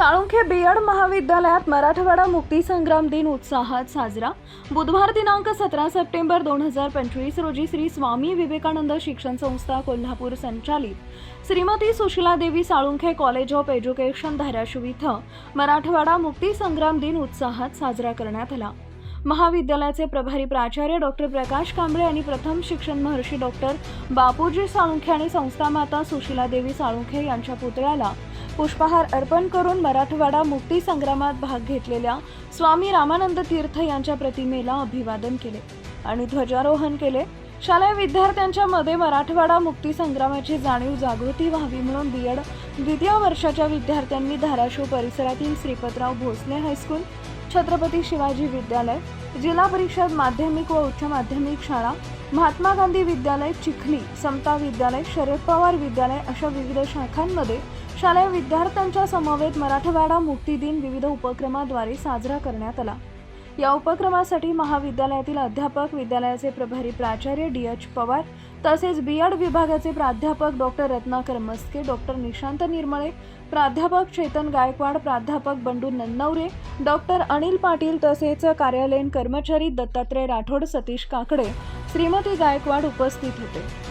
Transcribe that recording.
Salunkhe B.Ed महाविद्यालयात मराठवाडा मुक्तीसंग्राम दिन उत्साहात साजरा. बुधवार दिनांक सतरा सप्टेंबर दोन हजार पंचवीस रोजी श्री स्वामी विवेकानंद शिक्षण संस्था कोल्हापूर संचालित. Shrimati Sushiladevi Salunkhe college of education Dharashiv इथं मराठवाडा मुक्तीसंग्राम दिन उत्साहात साजरा करण्यात आला. महाविद्यालयाचे प्रभारी प्राचार्य डॉक्टर प्रकाश कांबळे आणि प्रथम शिक्षण महर्षी डॉक्टर बापूजी साळुंखे आणि संस्थामाता सुशीलादेवी साळुंखे यांच्या पुतळ्याला पुष्पहार अर्पण करून मराठवाडा मुक्ती संग्रामात भाग घेतलेल्या स्वामी रामानंद तीर्थ यांच्या प्रतिमेला अभिवादन केले आणि ध्वजारोहण केले. शालेय विद्यार्थ्यांच्या मध्ये मराठवाडा मुक्ती संग्रामाची जाणीव जागृती व्हावी म्हणून बी एड द्वितीय वर्षाच्या विद्यार्थ्यांनी धाराशिव परिसरातील श्रीपतराव भोसले हायस्कूल छत्रपती शिवाजी विद्यालय जिल्हा परिषद माध्यमिक व उच्च माध्यमिक शाळा महात्मा गांधी विद्यालय चिखली समता विद्यालय शरद पवार विद्यालय अशा विविध शाखांमध्ये शालेय विद्यार्थ्यांच्या समवेत मराठवाडा मुक्ती दिन विविध उपक्रमाद्वारे साजरा करण्यात आला. या उपक्रमासाठी महाविद्यालयातील अध्यापक विद्यालयाचे प्रभारी प्राचार्य डी एच पवार तसेच बी एड विभागाचे प्राध्यापक डॉक्टर रत्नाकर मस्के डॉक्टर निशांत निर्मळे प्राध्यापक चेतन गायकवाड प्राध्यापक बंडू नन्नवरे डॉक्टर अनिल पाटील तसेच कार्यालयीन कर्मचारी दत्तात्रय राठोड सतीश काकडे श्रीमती गायकवाड उपस्थित होते.